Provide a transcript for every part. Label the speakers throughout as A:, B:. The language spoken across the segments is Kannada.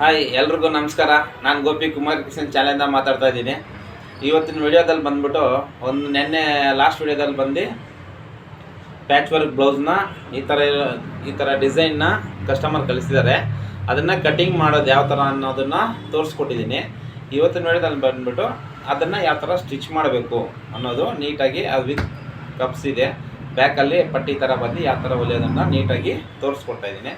A: ಹಾಯ್, ಎಲ್ರಿಗೂ ನಮಸ್ಕಾರ. ನಾನು ಗೋಪಿ ಕುಮಾರ್ ಕಿಶನ್ ಚಾಲೆಂದ ಮಾತಾಡ್ತಾ ಇದ್ದೀನಿ. ಇವತ್ತಿನ ವಿಡಿಯೋದಲ್ಲಿ ಬಂದ್ಬಿಟ್ಟು ಒಂದು ನೆನ್ನೆ ಲಾಸ್ಟ್ ವಿಡಿಯೋದಲ್ಲಿ ಬಂದು ಪ್ಯಾಚ್ ವರ್ಕ್ ಬ್ಲೌಸ್ನ ಈ ಥರ ಈ ಥರ ಡಿಸೈನ್ನ ಕಸ್ಟಮರ್ ಕಳಿಸಿದ್ದಾರೆ. ಅದನ್ನು ಕಟಿಂಗ್ ಮಾಡೋದು ಯಾವ ಥರ ಅನ್ನೋದನ್ನು ತೋರಿಸ್ಕೊಟ್ಟಿದ್ದೀನಿ. ಇವತ್ತಿನ ವಿಡಿಯೋದಲ್ಲಿ ಬಂದ್ಬಿಟ್ಟು ಅದನ್ನು ಯಾವ ಥರ ಸ್ಟಿಚ್ ಮಾಡಬೇಕು ಅನ್ನೋದು ನೀಟಾಗಿ ಅದು ವಿತ್ ಕಪ್ಸ್ ಇದೆ. ಬ್ಯಾಕಲ್ಲಿ ಪಟ್ಟಿ ಥರ ಬಂದು ಯಾವ ಥರ ಹೊಲಿಯೋದನ್ನು ನೀಟಾಗಿ ತೋರಿಸ್ಕೊಡ್ತಾ ಇದ್ದೀನಿ.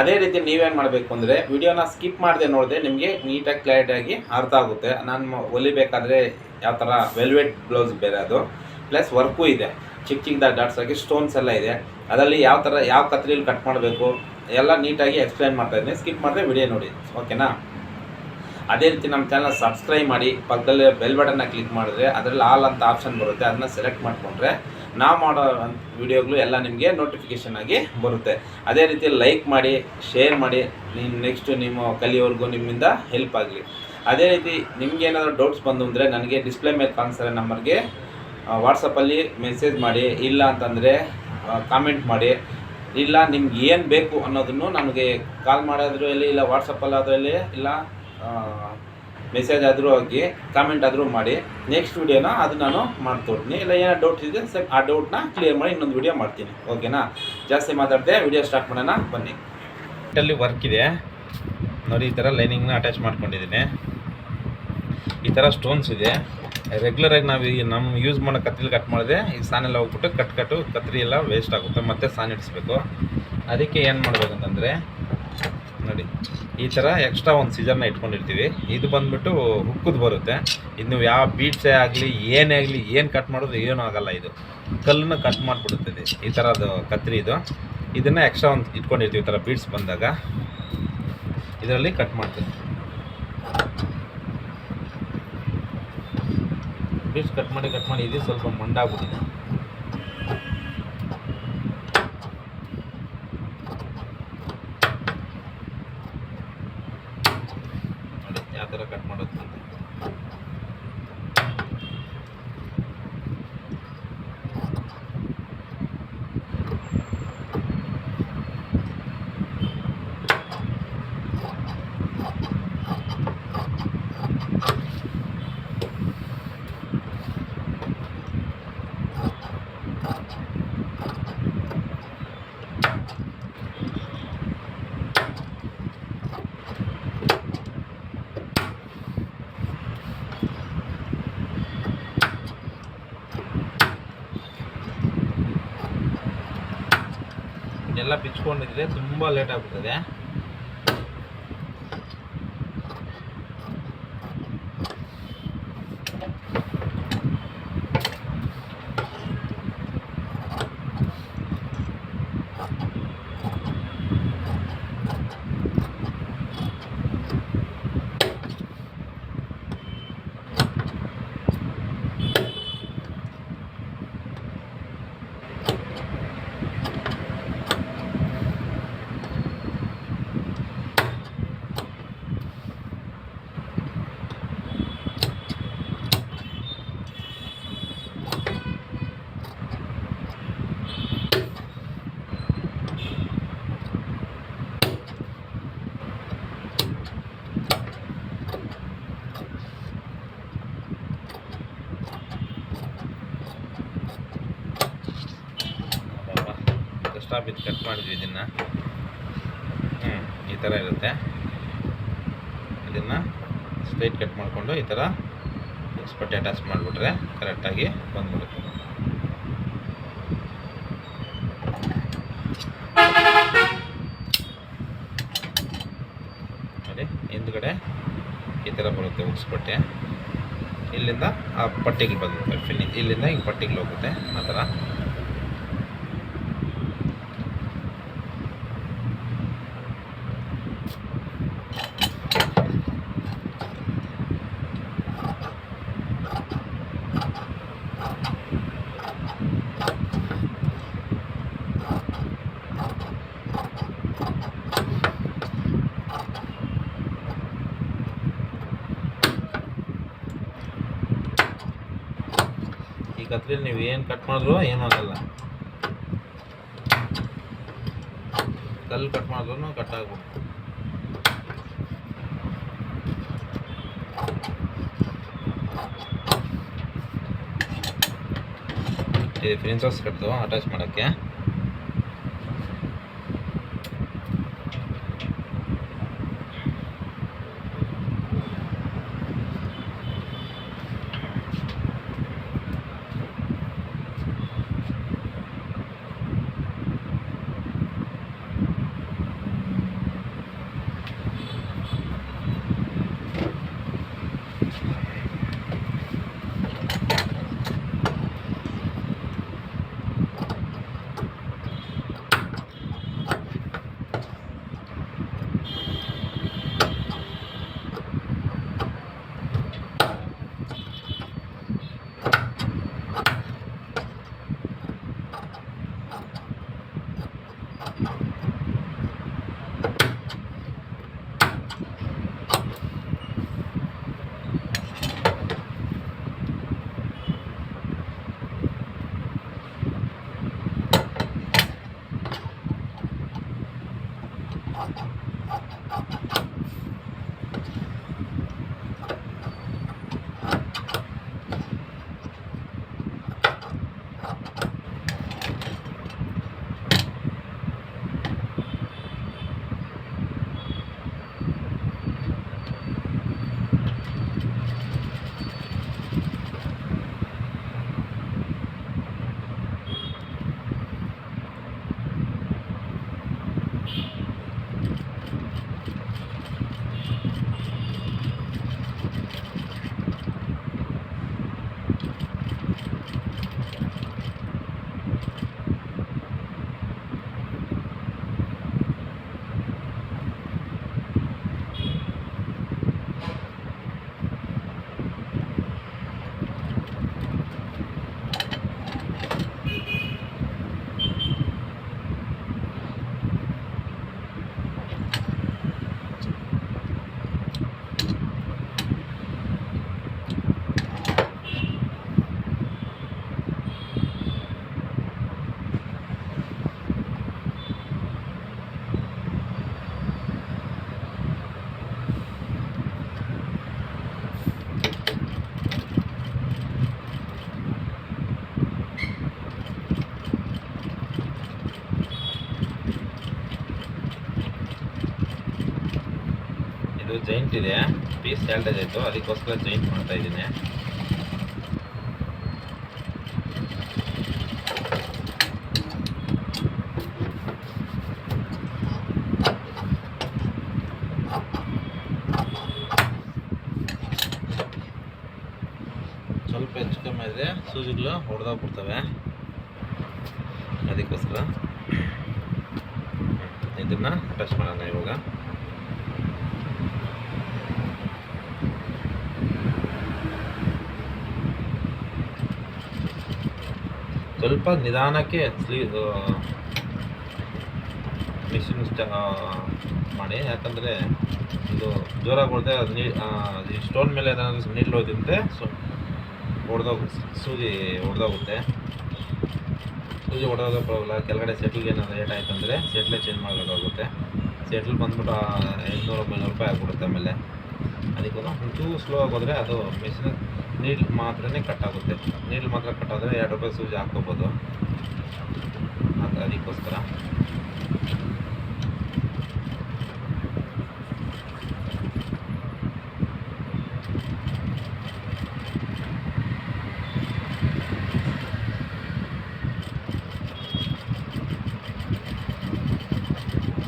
A: ಅದೇ ರೀತಿ ನೀವೇನು ಮಾಡಬೇಕು ಅಂದರೆ ವಿಡಿಯೋನ ಸ್ಕಿಪ್ ಮಾಡದೆ ನೋಡಿದ್ರೆ ನಿಮಗೆ ನೀಟಾಗಿ ಕ್ಲಾರಿಟಿಯಾಗಿ ಅರ್ಥ ಆಗುತ್ತೆ. ನಾನು ಹೊಲಿಬೇಕಾದ್ರೆ ಯಾವ ಥರ ವೆಲ್ವೆಟ್ ಬ್ಲೌಸ್ ಬೇರೆ ಅದು. ಪ್ಲಸ್ ವರ್ಕು ಇದೆ. ಚಿಕ್ಕ ಚಿಕ್ಕದಾಗಿ ಡಾಟ್ಸ್ ಆಗಿ ಸ್ಟೋನ್ಸ್ ಎಲ್ಲ ಇದೆ. ಅದರಲ್ಲಿ ಯಾವ ಥರ ಯಾವ ಕತ್ರಿಲಿ ಕಟ್ ಮಾಡಬೇಕು, ಎಲ್ಲ ನೀಟಾಗಿ ಎಕ್ಸ್ಪ್ಲೈನ್ ಮಾಡ್ತಾ ಇದ್ದೀನಿ. ಸ್ಕಿಪ್ ಮಾಡಿದ್ರೆ ವಿಡಿಯೋ ನೋಡಿ. ಓಕೆನಾ ಅದೇ ರೀತಿ ನಮ್ಮ ಚಾನಲ್ ಸಬ್ಸ್ಕ್ರೈಬ್ ಮಾಡಿ, ಪಕ್ಕದಲ್ಲಿ ಬೆಲ್ ಬಟನ್ನ ಕ್ಲಿಕ್ ಮಾಡಿದ್ರೆ ಅದರಲ್ಲಿ ಆಲ್ ಅಂತ ಆಪ್ಷನ್ ಬರುತ್ತೆ. ಅದನ್ನ ಸೆಲೆಕ್ಟ್ ಮಾಡಿಕೊಂಡ್ರೆ ನಾವು ಮಾಡೋ ವಿಡಿಯೋಗಳು ಎಲ್ಲ ನಿಮಗೆ ನೋಟಿಫಿಕೇಷನ್ ಆಗಿ ಬರುತ್ತೆ. ಅದೇ ರೀತಿ ಲೈಕ್ ಮಾಡಿ ಶೇರ್ ಮಾಡಿ ನಿಮ್ಮ ನೆಕ್ಸ್ಟ್ ನಿಮ್ಮ ಕಲಿಯೋರ್ಗೂ ನಿಮ್ಮಿಂದ ಹೆಲ್ಪ್ ಆಗಲಿ. ಅದೇ ರೀತಿ ನಿಮ್ಗೆ ಏನಾದರೂ ಡೌಟ್ಸ್ ಬಂದು ಅಂದರೆ ನನಗೆ ಡಿಸ್ಪ್ಲೇ ಮೇಲೆ ಕಾಣಿಸ್ತಾರೆ ನಂಬರ್ಗೆ ವಾಟ್ಸಪ್ಪಲ್ಲಿ ಮೆಸೇಜ್ ಮಾಡಿ, ಇಲ್ಲ ಅಂತಂದರೆ ಕಾಮೆಂಟ್ ಮಾಡಿ. ಇಲ್ಲ, ನಿಮ್ಗೆ ಏನು ಬೇಕು ಅನ್ನೋದನ್ನು ನನಗೆ ಕಾಲ್ ಮಾಡೋದ್ರಲ್ಲಿ ಇಲ್ಲ ವಾಟ್ಸಪ್ಪಲ್ಲಿ ಅದರಲ್ಲಿ ಇಲ್ಲ ಮೆಸೇಜ್ ಆದರೂ ಹೋಗಿ ಕಾಮೆಂಟ್ ಆದರೂ ಮಾಡಿ. ನೆಕ್ಸ್ಟ್ ವಿಡಿಯೋನ ಅದು ನಾನು ಮಾಡ್ತೋಡ್ತೀನಿ ಇಲ್ಲ ಏನೋ ಡೌಟ್ ಇದೆ ಸರ್ ಆ ಡೌಟ್ನ ಕ್ಲಿಯರ್ ಮಾಡಿ ಇನ್ನೊಂದು ವಿಡಿಯೋ ಮಾಡ್ತೀನಿ. ಓಕೆನಾ ಜಾಸ್ತಿ ಮಾತಾಡ್ದೆ ವಿಡಿಯೋ ಸ್ಟಾರ್ಟ್ ಮಾಡೋಣ, ಬನ್ನಿ. ಅಲ್ಲಿ ವರ್ಕ್ ಇದೆ. ನೋಡಿ, ಈ ಥರ ಲೈನಿಂಗ್ನ ಅಟ್ಯಾಚ್ ಮಾಡ್ಕೊಂಡಿದ್ದೀನಿ. ಈ ಥರ ಸ್ಟೋನ್ಸ್ ಇದೆ. ರೆಗ್ಯುಲರಾಗಿ ನಾವು ಈ ನಮ್ಮ ಯೂಸ್ ಮಾಡೋ ಕತ್ತಿಲಿ ಕಟ್ ಮಾಡಿದೆ ಈ ಸಾನೆಲ್ಲ ಹೋಗ್ಬಿಟ್ಟು ಕಟ್ ಕಟ್ಟು ಕತ್ತರಿ ಎಲ್ಲ ವೇಸ್ಟ್ ಆಗುತ್ತೆ. ಮತ್ತೆ ಸಾನ್ ಇಡಿಸ್ಬೇಕು. ಅದಕ್ಕೆ ಏನು ಮಾಡ್ಬೇಕಂತಂದರೆ ನೋಡಿ. ಈ ಥರ ಎಕ್ಸ್ಟ್ರಾ ಒಂದು ಸೀಸನ್ನ ಇಟ್ಕೊಂಡಿರ್ತೀವಿ. ಇದು ಬಂದ್ಬಿಟ್ಟು ಹುಕ್ಕದು ಬರುತ್ತೆ. ಇನ್ನು ಯಾವ ಬೀಟ್ಸೇ ಆಗಲಿ, ಏನೇ ಆಗಲಿ, ಏನು ಕಟ್ ಮಾಡೋದು ಏನೂ ಆಗಲ್ಲ ಇದು. ಕಲ್ಲನ್ನು ಕಟ್ ಮಾಡಿಬಿಡುತ್ತೆ ಇದು. ಈ ಥರದ್ದು ಕತ್ರಿ ಇದು. ಇದನ್ನು ಎಕ್ಸ್ಟ್ರಾ ಒಂದು ಇಟ್ಕೊಂಡಿರ್ತೀವಿ ಈ ಥರ ಬೀಟ್ಸ್ ಬಂದಾಗ. ಇದರಲ್ಲಿ ಕಟ್ ಮಾಡ್ತೀವಿ. ಬೀಟ್ಸ್ ಕಟ್ ಮಾಡಿ ಕಟ್ ಮಾಡಿ, ಇದು ಸ್ವಲ್ಪ ಮಂಡಾಗ್ಬಿಟ್ಟಿದೆ ನೋಡಿ ಯಾವ ಥರ ಕಟ್ ಮಾಡೋದು ಅಂತ ಇದೆಲ್ಲ ಬಿಚ್ಕೊಂಡಿದ್ರೆ ತುಂಬ ಲೇಟ್ ಆಗ್ಬಿಡ್ತದೆ ಕಷ್ಟ ಬಿದ್ದು ಕಟ್ ಮಾಡಿದ್ವಿ ಇದನ್ನು. ಹ್ಞೂ ಈ ಥರ ಇರುತ್ತೆ. ಇದನ್ನು ಸ್ಟ್ರೈಟ್ ಕಟ್ ಮಾಡಿಕೊಂಡು ಈ ಥರ ಎಕ್ಸ್ಪರ್ಟ್ ಅಟ್ಯಾಚ್ ಮಾಡಿಬಿಟ್ರೆ ಕರೆಕ್ಟಾಗಿ ಬಂದ್ಬಿಡುತ್ತೆ. ಹಿಂದ್ಗಡೆ ಈ ಥರ ಬರುತ್ತೆ ಉಕ್ಸ್ಪಟ್ಟೆ. ಇಲ್ಲಿಂದ ಆ ಪಟ್ಟಿಗೆ ಬಂದ್ಬಿಡುತ್ತೆ. ಫಿನಿ ಇಲ್ಲಿಂದ ಈ ಪಟ್ಟಿಗೆ ಹೋಗುತ್ತೆ. ಆ ಥರ ಇಲ್ಲಿ ನೀವು ಏನು ಕಟ್ ಮಾಡಿದ್ರು ಏನಾಗಲ್ಲ ಕಲ್ಲು ಕಟ್ ಮಾಡಿದ್ರು ಕಟ್ ಆಗ್ಬೋದು. ಇದು ಪ್ರಿನ್ಸಸ್ ಕಟ್ತು ಅಟ್ಯಾಚ್ ಮಾಡೋಕ್ಕೆ. ಜೈಂಟ್ ಇದೆ ಪೀಸ್ ಸ್ಯಾಲ್ಟೇಜ್ ಆಯಿತು. ಅದಕ್ಕೋಸ್ಕರ ಜಾಯಿಂಟ್ ಮಾಡ್ತಾ ಇದ್ದೀನಿ. ಸ್ವಲ್ಪ ಹೆಚ್ಚು ಕಮ್ಮಿ ಆದರೆ ಸೂಜಿಗಳು ಹೊಡೆದೋಗ್ಬಿಡ್ತವೆ ಅದಕ್ಕೋಸ್ಕರ ಇದನ್ನು ಟಚ್ ಮಾಡೋಣ ಇವಾಗ. ಸ್ವಲ್ಪ ನಿಧಾನಕ್ಕೆ ಸ್ಲೀ ಮಿಷಿನ್ ಮಾಡಿ. ಯಾಕಂದರೆ ಇದು ಜೋರಾಗಿ ಹೊಡೆದೆ ಅದು ನೀ ಈ ಸ್ಟೋನ್ ಮೇಲೆ ಏನಾದರೂ ನೀರು ಹೋದಂತೆ ಸೊ ಹೊಡೆದೋಗ ಸೂಜಿ ಹೊಡೆದೋಗುತ್ತೆ ಸೂಜಿ ಹೊಡೆದಾಗ ಪರವಾಗಿಲ್ಲ ಕೆಳಗಡೆ ಸೆಟ್ಲ್ಗೆ ಏನಾದ್ರು ಏಟ್ ಆಯ್ತು ಅಂದರೆ ಸೆಟ್ಲೇ ಚೇಂಜ್ ಮಾಡಬೇಕಾಗುತ್ತೆ ಸೆಟ್ಲ್ ಬಂದ್ಬಿಟ್ಟು ಎಂಟುನೂರು ಒಂಬೈನೂರು ರೂಪಾಯಿ ಆಗಿಬಿಡುತ್ತೆ ಆಮೇಲೆ. ಅದಕ್ಕೂ ಒಂಚೂರು ಸ್ಲೋ ಆಗೋದ್ರೆ ಅದು ಮಿಷಿನ್ ನೀಡ್ಲ್ ಮಾತ್ರನೇ ಕಟ್ ಆಗುತ್ತೆ. ನೀಡ್ಲ್ ಮಾತ್ರ ಕಟ್ ಆದರೆ ಎರಡು ರೂಪಾಯಿ ಸೂಜಿ ಹಾಕ್ಕೋಬೋದು. ಅದು ಅದಕ್ಕೋಸ್ಕರ.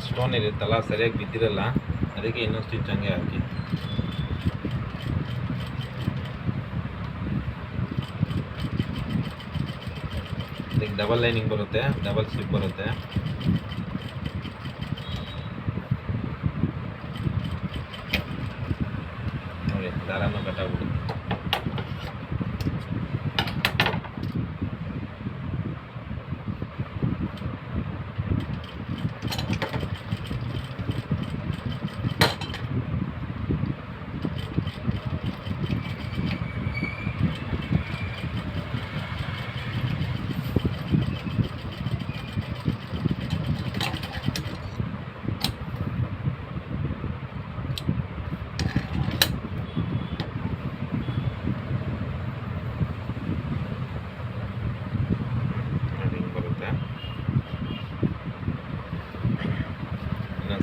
A: ಸ್ಟೋನ್ ಇರುತ್ತಲ್ಲ, ಸರಿಯಾಗಿ ಬಿದ್ದಿರಲ್ಲ, ಅದಕ್ಕೆ ಇನ್ನೊಂದು ಸ್ಟಿಚ್ ಹಂಗೆ ಹಾಕಿ. ಡಬಲ್ ಲೈನಿಂಗ್ ಬರುತ್ತೆ ಡಬಲ್ ಸ್ಲಿಪ್ ಬರುತ್ತೆ. ನೋಡಿ ದಾರನೂ ಕಟ್ಟಾಗ್ಬಿಡುತ್ತೆ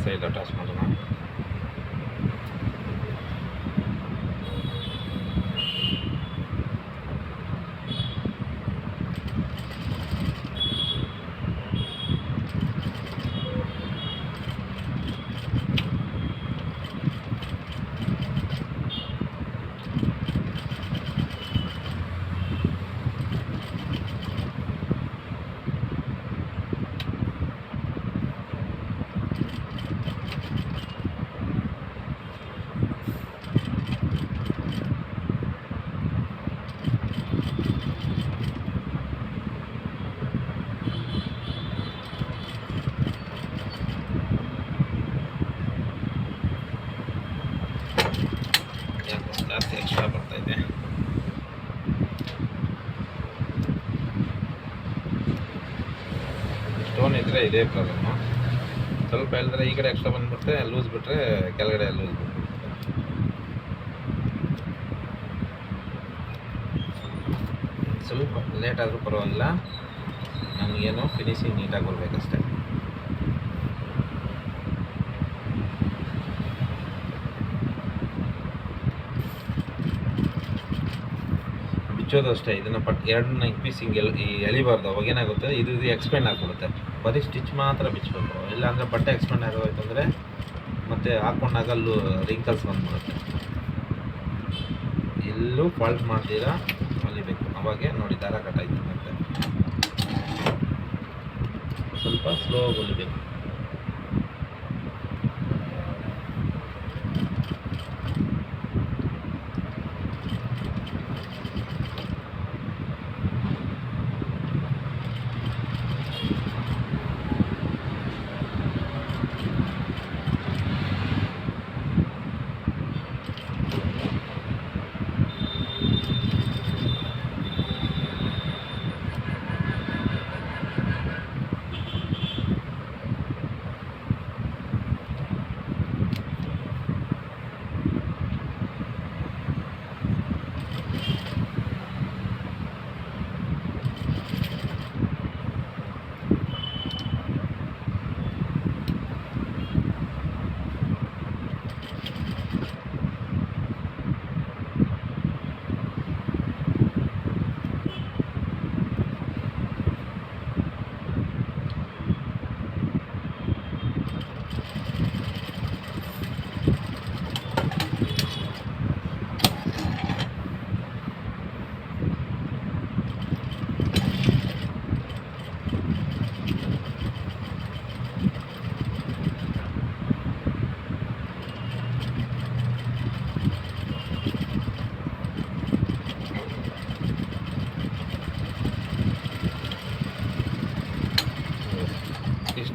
A: சைடில் அட்டாச் பண்ணுறேன் ಜಾಸ್ತಿ ಎಕ್ಸ್ಟ್ರಾ ಬರ್ತೈತೆ ಸ್ಟೋನ್ ಇದ್ದರೆ ಇದೇ ಪ್ರಾಬ್ಲಮ್ಮು ಸ್ವಲ್ಪ ಹೇಳಿದ್ರೆ ಈ ಕಡೆ ಎಕ್ಸ್ಟ್ರಾ ಬಂದ್ಬಿಟ್ರೆ ಲೂಸ್ ಬಿಟ್ಟರೆ ಕೆಳಗಡೆ ಲೂಸ್ ಬಿಟ್ಟು ಸ್ವಲ್ಪ ಲೇಟ್ ಆದರೂ ಪರವಾಗಿಲ್ಲ. ನಮಗೇನು ಫಿನಿಶಿಂಗ್ ನೀಟಾಗಿ ಬರಬೇಕಷ್ಟೆ. ಅಷ್ಟೇ, ಇದನ್ನು ಪಟ್ ಎರಡನ್ನ ಪೀಸ್ ಹಿಂಗೆ ಎಲ್, ಈ ಎಳಿಬಾರ್ದು, ಅವಾಗ ಏನಾಗುತ್ತೆ, ಇದು ಇದು ಎಕ್ಸ್ಪೆಂಡ್ ಆಗಿಬಿಡುತ್ತೆ. ಬರೀ ಸ್ಟಿಚ್ ಮಾತ್ರ ಬಿಚ್ಚಬೇಕು ಇಲ್ಲಾಂದರೆ ಬಟ್ಟೆ ಎಕ್ಸ್ಪೆಂಡ್ ಆಗೋಯ್ತು ಅಂದರೆ ಮತ್ತೆ ಹಾಕೊಂಡಾಗ ಅಲ್ಲೂ ರಿಂಕಲ್ಸ್ ಬಂದ್ಬಿಡುತ್ತೆ. ಎಲ್ಲೂ ಫಾಲ್ಟ್ ಮಾಡ್ತೀರಾ ಹೊಲಿಬೇಕು. ಅವಾಗೆ ನೋಡಿ, ದಾರ ಆಯ್ತು ಮತ್ತೆ. ಸ್ವಲ್ಪ ಸ್ಲೋ ಹೊಲಿಬೇಕು.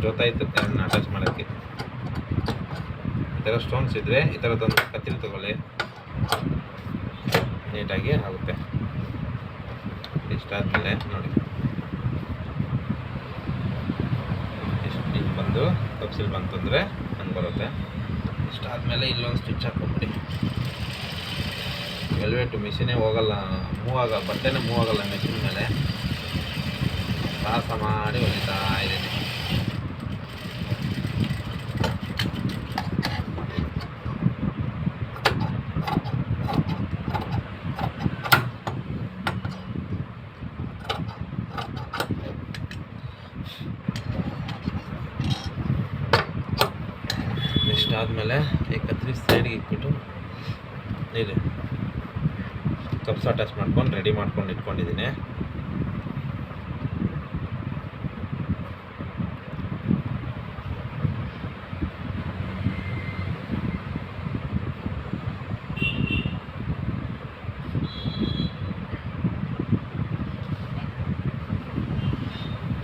A: ಇಷ್ಟು ಹೊತ್ತಾಯ್ತು ಅದನ್ನು ಅಟ್ಯಾಚ್ ಮಾಡೋಕ್ಕೆ. ಈ ಥರ ಸ್ಟೋನ್ಸ್ ಇದ್ದರೆ ಈ ಥರದ್ದೊಂದು ಕತ್ತಿರಿ ತೊಗೊಳ್ಳಿ. ನೀಟಾಗಿ ಆಗುತ್ತೆ. ಇಷ್ಟಾದಮೇಲೆ ನೋಡಿ. ಇಷ್ಟು ಹಿಂಗೆ ಬಂದು ತಪ್ಸಿಲ್ ಬಂತಂದರೆ ಹಂಗೆ ಬರುತ್ತೆ. ಇಷ್ಟಾದಮೇಲೆ ಇಲ್ಲೊಂದು ಸ್ಟಿಚ್ ಹಾಕೊಂಬಿಡಿ. ವೆಲ್ವೆಟ್ ಮಿಷಿನೇ ಹೋಗಲ್ಲ ಮೂವ್ ಆಗ ಬಟ್ಟೆನೇ ಮೂವ್ ಆಗಲ್ಲ ಮಿಷಿನ್ ಮೇಲೆ. ಸಾಹಸ ಮಾಡಿ ಹೊಲಿತಾ ಇದ್ದೀನಿ ಇಷ್ಟಾದಮೇಲೆ ಈ ಕತ್ರಿ ಸೈಡ್ಗೆ ಇಟ್ಬಿಟ್ಟು ಇಲ್ಲಿ ಕಪ್ಸ್ ಅಟ್ಯಾಚ್ ಮಾಡ್ಕೊಂಡು ರೆಡಿ ಮಾಡ್ಕೊಂಡು ಇಟ್ಕೊಂಡಿದ್ದೀನಿ.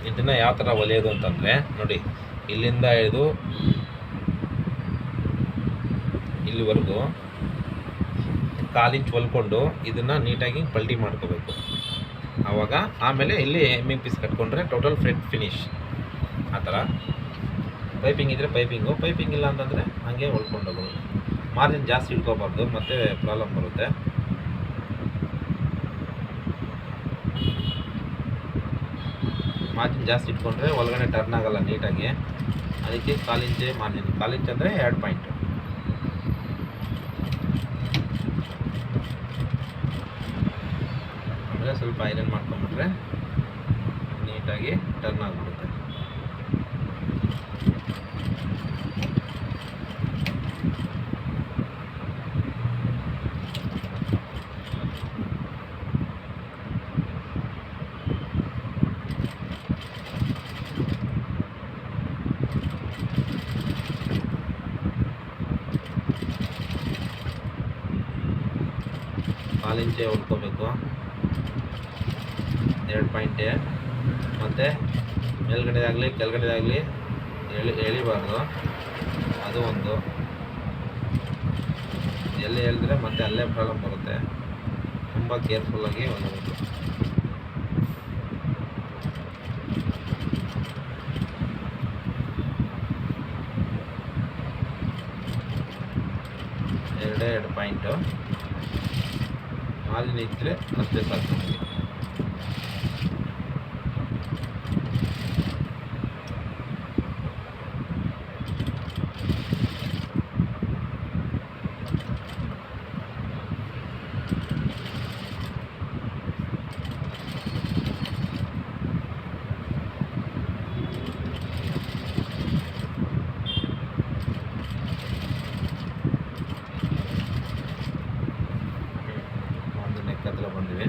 A: ಇದನ್ನು ಯಾವ ಥರ ಒಲೆಯೋದು ಅಂತಂದರೆ ನೋಡಿ, ಇಲ್ಲಿಂದ ಹಿಡಿದು ಇಲ್ಲಿವರೆಗೂ ಕಾಲಿಂಚ್ ಹೊಲ್ಕೊಂಡು ಇದನ್ನು ನೀಟಾಗಿ ಪಲ್ಟಿ ಮಾಡ್ಕೋಬೇಕು. ಆವಾಗ ಆಮೇಲೆ ಇಲ್ಲಿ ಎಮ್ಮಿಂಗ್ ಪೀಸ್ ಕಟ್ಕೊಂಡ್ರೆ ಟೋಟಲ್ ಫ್ರೆಟ್ ಫಿನಿಶ್ ಆ ಥರ. ಪೈಪಿಂಗ್ ಇದ್ದರೆ ಪೈಪಿಂಗು, ಪೈಪಿಂಗ್ ಇಲ್ಲ ಅಂತಂದರೆ ಹಾಗೆ ಹೊಲ್ಕೊಂಡು ಹೋಗೋದು. ಮಾರ್ಜಿನ್ ಜಾಸ್ತಿ ಇಟ್ಕೋಬಾರ್ದು, ಮತ್ತೆ ಪ್ರಾಬ್ಲಮ್ ಬರುತ್ತೆ. ಮಾರ್ಜಿನ್ ಜಾಸ್ತಿ ಇಟ್ಕೊಂಡ್ರೆ ಒಳಗಡೆ ಟರ್ನ್ ಆಗಲ್ಲ ನೀಟಾಗಿ. ಅದಕ್ಕೆ ಕಾಲಿಂಚೆ ಮಾರ್ಜಿನ್ ಕಾಲಿಂಚ್ ಅಂದರೆ ಎರಡು ಪಾಯಿಂಟ್ ಆಮೇಲೆ ಸ್ವಲ್ಪ ಐರನ್ ಮಾಡ್ಕೊಂಬಿಟ್ರೆ ನೀಟಾಗಿ ಟರ್ನ್ ಆಗಿಬಿಡುತ್ತೆ. ಕಾಲಿಂಚೆ ಹೊಡ್ಕೋಬೇಕು. ಎರಡು ಪಾಯಿಂಟ್ ಮತ್ತು ಮೇಲ್ಗಡೆದಾಗಲಿ, ಕೆಳಗಡೆದಾಗಲಿ ಎಳಿ, ಎಳಿಬಾರ್ದು. ಅದು ಒಂದು. ಎಲ್ಲಿ ಹೇಳಿದ್ರೆ ಮತ್ತೆ ಅಲ್ಲೇ ಪ್ರಾಬ್ಲಮ್ ಬರುತ್ತೆ. ತುಂಬ ಕೇರ್ಫುಲ್ಲಾಗಿ ಒಂದು ಎರಡೇ ಎರಡು ಪಾಯಿಂಟು. ಮಾಲಿನ ಇದ್ದರೆ ಅಷ್ಟೇ ಸಾಕು ನಮಗೆ ಒಂದು ನೆಕ್ ಹತ್ರ ಬಂದ್ವಿ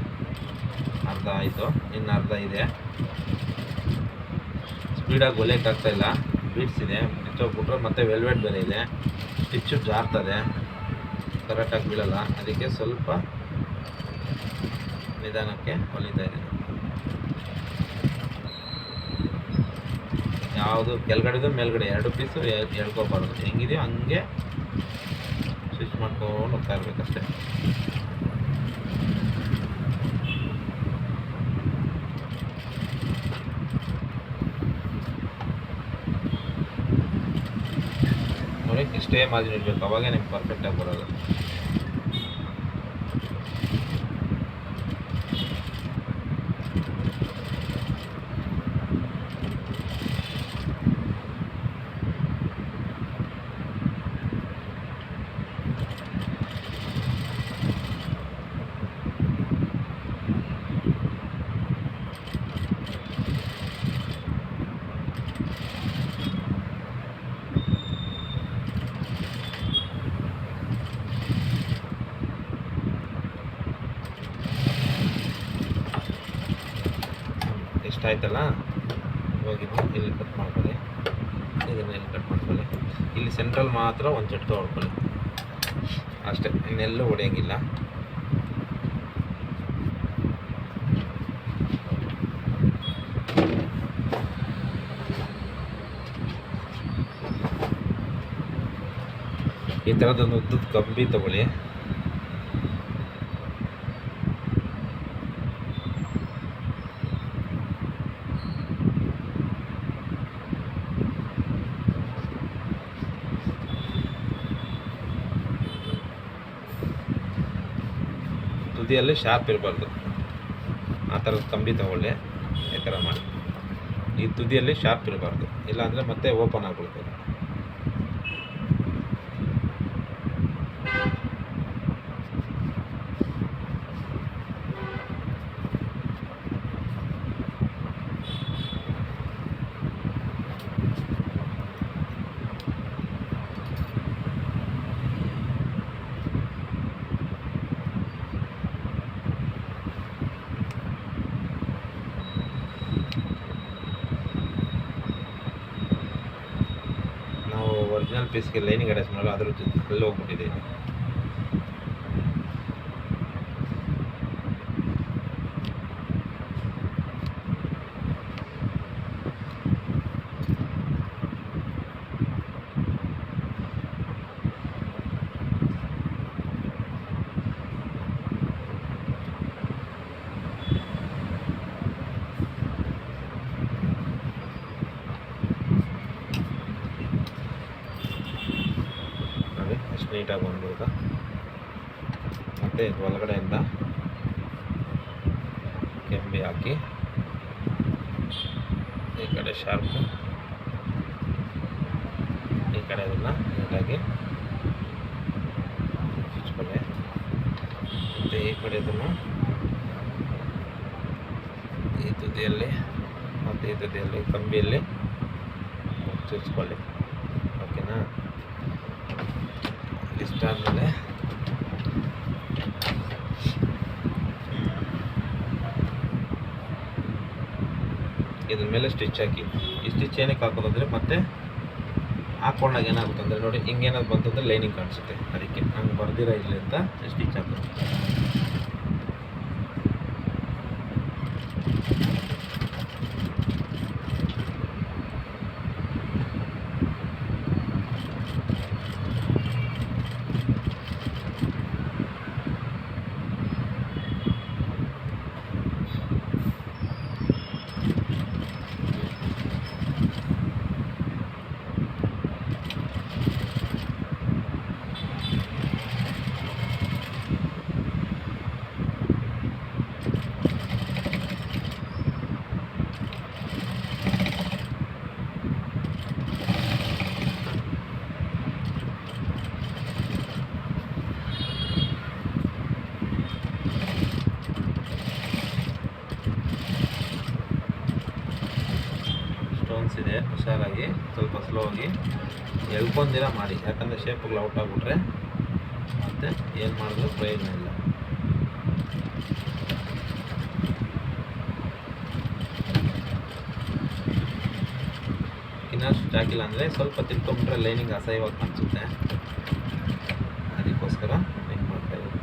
A: ಅರ್ಧ ಆಯಿತು ಇನ್ನು ಅರ್ಧ ಇದೆ. ಸ್ಪೀಡಾಗಿ ಹೊಲಿಯೋಕ್ಕಾಗ್ತಾ ಇಲ್ಲ. ಬೀಟ್ಸ್ ಇದೆ. ಹೆಚ್ಚೋಗ್ಬಿಟ್ರೆ ಮತ್ತೆ ವೆಲ್ವೆಟ್ ಬೇರೆ ಇದೆ. ಸ್ಟಿಚ್ಚು ಜಾರ್ತದೆ. ಕರೆಕ್ಟಾಗಿ ಬೀಳಲ್ಲ. ಅದಕ್ಕೆ ಸ್ವಲ್ಪ ನಿಧಾನಕ್ಕೆ ಹೊಲಿತಾ ಇದೆ ಯಾವುದು ಕೆಳಗಡೆದು ಮೇಲ್ಗಡೆ ಎರಡು ಪೀಸು ಎಳ್ಕೋಬಾರ್ದು. ಹೆಂಗಿದೆಯೋ ಹಂಗೆ ಸ್ಟಿಚ್ ಮಾಡ್ಕೊಂಡು ಹೋಗ್ತಾ ಇರ್ಬೇಕಷ್ಟೇ ನೋಡಿ ಇಷ್ಟೇ ಮಾರ್ಜಿನ್ ಇರಬೇಕು ಅವಾಗೇ ನಿಮ್ಗೆ ಪರ್ಫೆಕ್ಟಾಗಿ ಬರೋದು. ಇಷ್ಟ ಆಯ್ತಲ್ಲ ಇವಾಗ ಇಲ್ಲಿ ಕಟ್ ಮಾಡ್ಕೊಳ್ಳಿ. ಇದನ್ನ ಇಲ್ಲಿ ಕಟ್ ಮಾಡ್ಕೊಳ್ಳಿ. ಇಲ್ಲಿ ಸೆಂಟ್ರಲ್ ಮಾತ್ರ ಒಂದು ಚಟ್ಕ ಹೊಡ್ಕೊಳ್ಳಿ. ಅಷ್ಟೇ, ಇನ್ನೆಲ್ಲೂ ಹೊಡೆಯಂಗಿಲ್ಲ. ಈ ಥರದೊಂದು ಉದ್ದದ ಕಂಬಿ ತಗೊಳ್ಳಿ. ತುದಿಯಲ್ಲಿ ಶಾರ್ಪ್ ಇರಬಾರ್ದು. ಆ ಥರದ ಕಂಬಿ ತಗೊಳ್ಳಿ, ಈ ಥರ ಮಾಡಿ. ಈ ತುದಿಯಲ್ಲಿ ಶಾರ್ಪ್ ಇರಬಾರ್ದು. ಇಲ್ಲಾಂದರೆ ಮತ್ತೆ ಓಪನ್ ಆಗ್ಬಿಡ್ತದೆ ನಾವು ಒರಿಜಿನಲ್ ಪೀಸ್ಗೆ ಲೈನಿಂಗ್ ಅಟ್ಯಾಚ್ ಮಾಡಲ್ಲ ಅದ್ರ ಜೊತೆ ಅಲ್ಲಿ ಹೋಗ್ಬಿಟ್ಟಿದೆ ನೋಡಿ ಎಷ್ಟು ನೀಟಾಗಿ ಬಂದ್ಬಿಡ್ತು ಮತ್ತು ಇದು ಒಳಗಡೆಯಿಂದ ಕೆಂಬಿ ಹಾಕಿ, ಈ ಕಡೆ ಶಾರ್ಪು ಈ ಕಡೆ ಅದನ್ನ ನೀಟಾಗಿ ಚುಚ್ಕೊಳ್ಳಿ ಮತ್ತು ಈ ಕಡೆ ಇದನ್ನು ಈ ತುದಿಯಲ್ಲಿ, ಮತ್ತು ಈ ತುದಿಯಲ್ಲಿ ಕಂಬಿಯಲ್ಲಿ ಚುಚ್ಕೊಳ್ಳಿ ಓಕೆನಾ ಇಷ್ಟಾದಮೇಲೆ ಇದ್ರ ಮೇಲೆ ಸ್ಟಿಚ್ ಹಾಕಿ. ಈ ಸ್ಟಿಚ್ ಏನಕ್ಕೆ ಹಾಕೋದಂದ್ರೆ ಮತ್ತೆ ಹಾಕೊಂಡಾಗ ಏನಾಗುತ್ತೆ ಅಂದರೆ ನೋಡಿ, ಹಿಂಗೇನಾದ್ರು ಬಂತಂದ್ರೆ ಲೈನಿಂಗ್ ಕಾಣಿಸುತ್ತೆ. ಅದಕ್ಕೆ ನಂಗೆ ಬರ್ದಿರ ಇಲ್ಲಿ ಅಂತ ಸ್ಟಿಚ್ ಹಾಕೋದು. ಆಗಿ ಎಳ್ಕೊಂದಿರ ಮಾಡಿ, ಯಾಕಂದರೆ ಶೇಪ್ಗಳು ಔಟ್ ಆಗಿಬಿಟ್ರೆ ಮತ್ತೆ ಏನು ಮಾಡಿದ್ರು ಪ್ರಯೋಜನ ಇಲ್ಲ. ಇನ್ನಷ್ಟು ಹಾಕಿಲ್ಲ ಅಂದರೆ ಸ್ವಲ್ಪ ತಿಳ್ಕೊಂಬಿಟ್ರೆ ಲೈನಿಂಗ್ ಅಸಹ್ಯವಾಗಿ ಕಾಣಿಸುತ್ತೆ. ಅದಕ್ಕೋಸ್ಕರ ಹಿಂಗೆ ಮಾಡ್ತಾ ಇದ್ದೀನಿ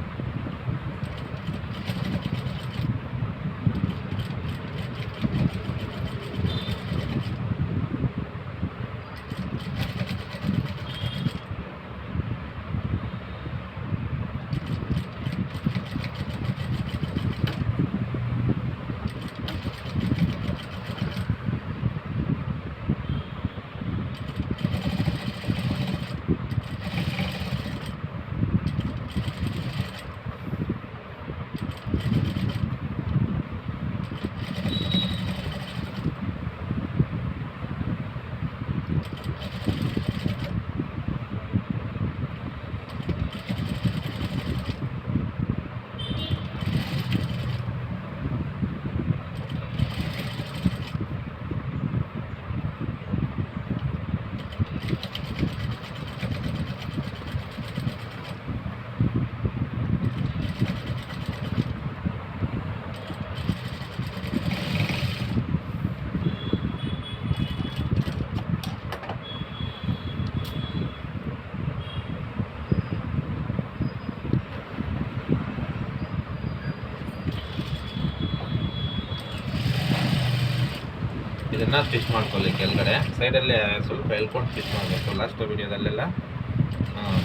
A: ಇದನ್ನು ಸ್ಟಿಚ್ ಮಾಡ್ಕೊಳ್ಳಿ ಕೆಳಗಡೆ. ಸೈಡಲ್ಲೇ ಸ್ವಲ್ಪ ಎಳ್ಕೊಂಡು ಸ್ಟಿಚ್ ಮಾಡಬೇಕು. ಲಾಸ್ಟ್ ವೀಡಿಯೋದಲ್ಲೆಲ್ಲ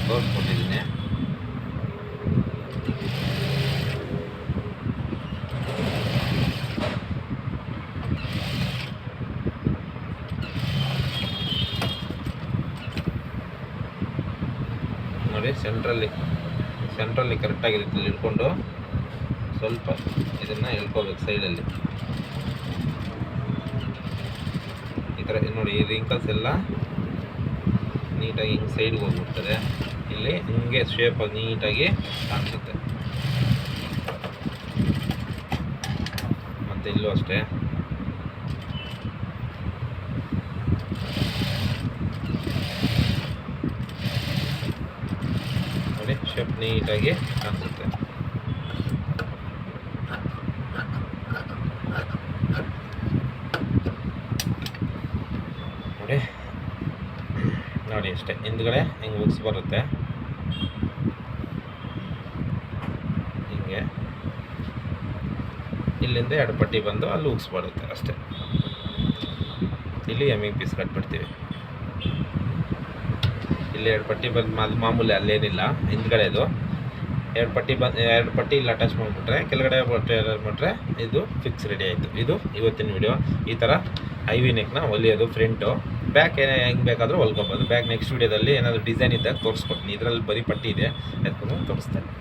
A: ತೋರಿಸ್ಕೊಟ್ಟಿದ್ದೀನಿ. ನೋಡಿ ಸೆಂಟ್ರಲ್ಲಿ ಸೆಂಟ್ರಲ್ಲಿ ಕರೆಕ್ಟಾಗಿ ಇಟ್ಕೊಂಡು ಸ್ವಲ್ಪ ಇದನ್ನು ಎಳ್ಕೋಬೇಕು ಸೈಡಲ್ಲಿ ಈ ಥರ ನೋಡಿ, ಈ ರಿಂಕಲ್ಸ್ ಎಲ್ಲ ನೀಟಾಗಿ ಹಿಂಗೆ ಸೈಡ್ಗೆ ಹೋಗ್ಬಿಡ್ತದೆ. ಇಲ್ಲಿ ಹಿಂಗೆ ಶೇಪಾಗಿ ನೀಟಾಗಿ ಕಾಣಿಸುತ್ತೆ. ಮತ್ತು ಇಲ್ಲೂ ಅಷ್ಟೇ. ನೋಡಿ ಶೇಪ್ ನೀಟಾಗಿ ಕಾಣಿಸುತ್ತೆ ನೋಡಿ ನೋಡಿ ಅಷ್ಟೇ ಹಿಂದ್ಗಡೆ ಹಿಂಗೆ ಮುಗಿಸಿ ಬರುತ್ತೆ. ಹಿಂಗೆ. ಇಲ್ಲಿಂದ ಎರಡು ಪಟ್ಟಿ ಬಂದು ಅಲ್ಲಿ ಉಗ್ಸ್ ಬರುತ್ತೆ ಅಷ್ಟೇ. ಇಲ್ಲಿ ಎಮ್ಮಿಂಗ್ ಪೀಸ್ ಕಟ್ಬಿಡ್ತೀವಿ. ಇಲ್ಲಿ ಎರಡು ಪಟ್ಟಿ ಬಂದು ಅದು ಮಾಮೂಲಿ ಅಲ್ಲೇನಿಲ್ಲ. ಹಿಂದ್ಗಡೆದು ಎರಡು ಪಟ್ಟಿ ಬಂದು ಎರಡು ಪಟ್ಟಿ ಇಲ್ಲಿ ಅಟ್ಯಾಚ್ ಮಾಡಿಬಿಟ್ರೆ, ಕೆಳಗಡೆ ಬಟ್ಟೆ ಬಿಟ್ರೆ ಇದು ಫಿಕ್ಸ್ ರೆಡಿ ಆಯಿತು. ಇದು ಇವತ್ತಿನ ವಿಡಿಯೋ ಈ ಥರ ಐ ವಿ ನೆಕ್ನ ಹೊಲಿಯೋದು ಫ್ರಂಟು ಬ್ಯಾಕ್ ಏನೇ ಹೆಂಗೆ ಬೇಕಾದರೂ ಹೊಲ್ಕೊಬೋದು. ಬ್ಯಾಕ್ ನೆಕ್ಸ್ಟ್ ವೀಡಿಯೋದಲ್ಲಿ ಏನಾದರೂ ಡಿಸೈನ್ ಇದ್ದಾಗ ತೋರಿಸ್ಕೊಡ್ತೀನಿ. ಇದರಲ್ಲಿ ಬರೀ ಪಟ್ಟಿ ಇದೆ. ಎತ್ಕೊಂಡು ತೋರಿಸ್ತೇನೆ.